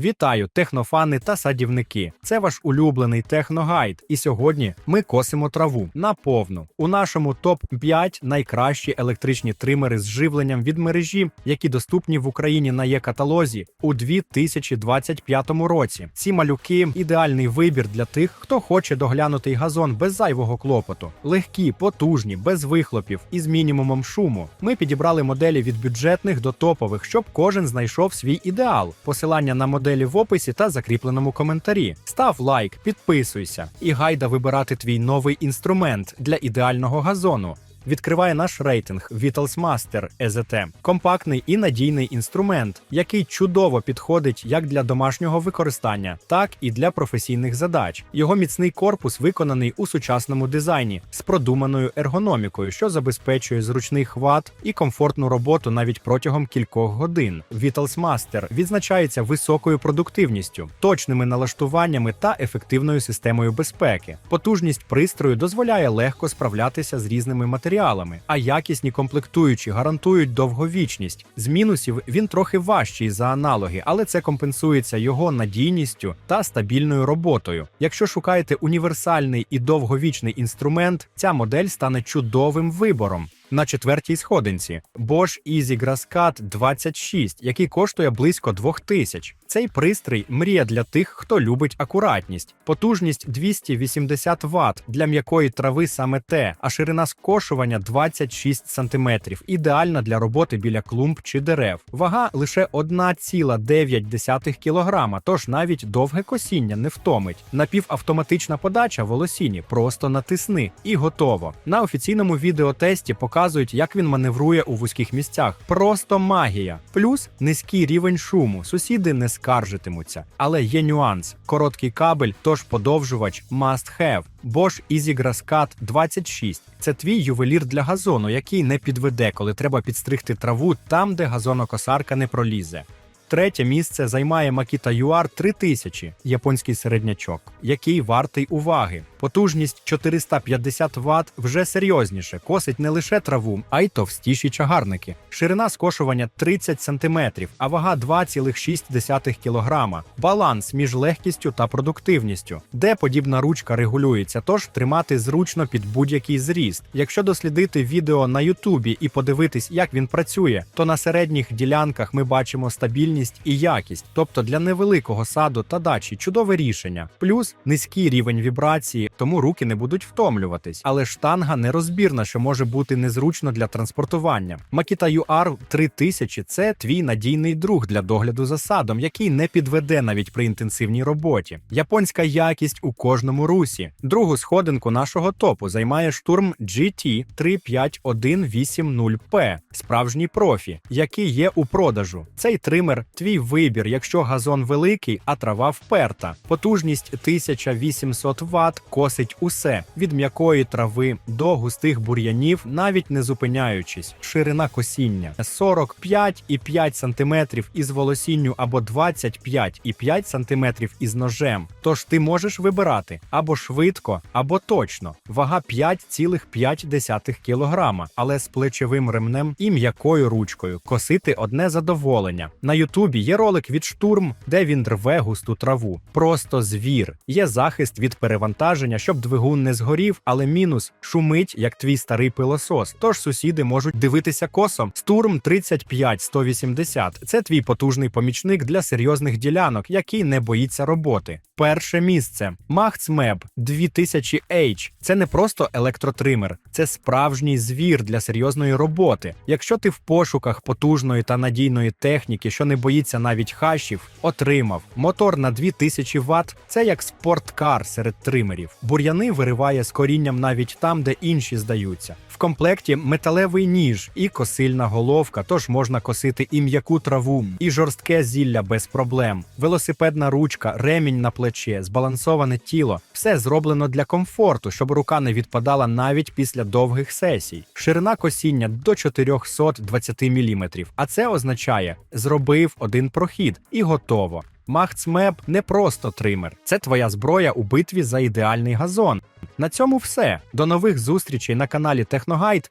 Вітаю, технофани та садівники. Це ваш улюблений техногайд. І сьогодні ми косимо траву наповну. У нашому топ 5 найкращі електричні тримери з живленням від мережі, які доступні в Україні на є-каталозі у 2025 році. Ці малюки ідеальний вибір для тих, хто хоче доглянутий газон без зайвого клопоту. Легкі, потужні, без вихлопів і з мінімумом шуму. Ми підібрали моделі від бюджетних до топових, щоб кожен знайшов свій ідеал. Посилання на моделі в описі та закріпленому коментарі. Став лайк, підписуйся і гайда вибирати твій новий інструмент для ідеального газону. Відкриває наш рейтинг Vitals Master EZT. компактний і надійний інструмент, який чудово підходить як для домашнього використання, так і для професійних задач. Його міцний корпус виконаний у сучасному дизайні з продуманою ергономікою, що забезпечує зручний хват і комфортну роботу навіть протягом кількох годин. Vitals Master відзначається високою продуктивністю, точними налаштуваннями та ефективною системою безпеки. Потужність пристрою дозволяє легко справлятися з різними матеріалами, а якісні комплектуючі гарантують довговічність. З мінусів він трохи важчий за аналоги, але це компенсується його надійністю та стабільною роботою. Якщо шукаєте універсальний і довговічний інструмент, ця модель стане чудовим вибором. На четвертій сходинці Bosch Easy Grasscut 26, який коштує близько 2000. Цей пристрій мрія для тих, хто любить акуратність. Потужність 280 Вт для м'якої трави саме те, а ширина скошування 26 см. Ідеальна для роботи біля клумб чи дерев. Вага лише 1,9 кг, тож навіть довге косіння не втомить. Напівавтоматична подача волосіні, просто натисни і готово. На офіційному відеотесті показують, як він маневрує у вузьких місцях. Просто магія. Плюс низький рівень шуму. Сусіди не скаржитимуться. Але є нюанс: короткий кабель, тож подовжувач must have. Bosch Easy Grasscut 26. Це твій ювелір для газону, який не підведе, коли треба підстригти траву там, де газонокосарка не пролізе. Третє місце займає Makita UR 3000, японський середнячок, який вартий уваги. Потужність 450 Вт вже серйозніше, косить не лише траву, а й товстіші чагарники. Ширина скошування 30 см, а вага 2,6 кг. Баланс між легкістю та продуктивністю, де подібна ручка регулюється, тож тримати зручно під будь-який зріст. Якщо дослідити відео на Ютубі і подивитись, як він працює, то на середніх ділянках ми бачимо стабільність і якість, тобто для невеликого саду та дачі чудове рішення. Плюс низький рівень вібрації, тому руки не будуть втомлюватись. Але штанга нерозбірна, що може бути незручно для транспортування. Makita UR 3000 – це твій надійний друг для догляду за садом, який не підведе навіть при інтенсивній роботі. Японська якість у кожному русі. Другу сходинку нашого топу займає штурм GT 35180P, справжній профі, який є у продажу. Цей тример твій вибір, якщо газон великий, а трава вперта. Потужність 1800 Вт косить усе від м'якої трави до густих бур'янів, навіть не зупиняючись. Ширина косіння 45,5 см із волосінню або 25,5 см із ножем. Тож ти можеш вибирати або швидко, або точно. Вага 5,5 кг, але з плечовим ремнем і м'якою ручкою. Косити одне задоволення. На Ютубі є ролик від штурм, де він рве густу траву. Просто звір. Є захист від перевантаження, щоб двигун не згорів, але мінус шумить, як твій старий пилосос. Тож сусіди можуть дивитися косом. Стурм 35 180 – Це твій потужний помічник для серйозних ділянок, який не боїться роботи. Перше місце Махцмеб 2000H. Це не просто електротример, це справжній звір для серйозної роботи. Якщо ти в пошуках потужної та надійної техніки, що не боїться навіть хашів, отримав мотор на 2000 Вт. Це як спорткар серед тримерів. Бур'яни вириває з корінням навіть там, де інші здаються. В комплекті металевий ніж і косильна головка, тож можна косити і м'яку траву, і жорстке зілля без проблем. Велосипедна ручка, ремінь на плече, збалансоване тіло все зроблено для комфорту, щоб рука не відпадала навіть після довгих сесій. Ширина косіння до 420 мм. А це означає, зробив один прохід і готово. Махцмеп не просто тример, це твоя зброя у битві за ідеальний газон. На цьому все. До нових зустрічей на каналі Техногайд.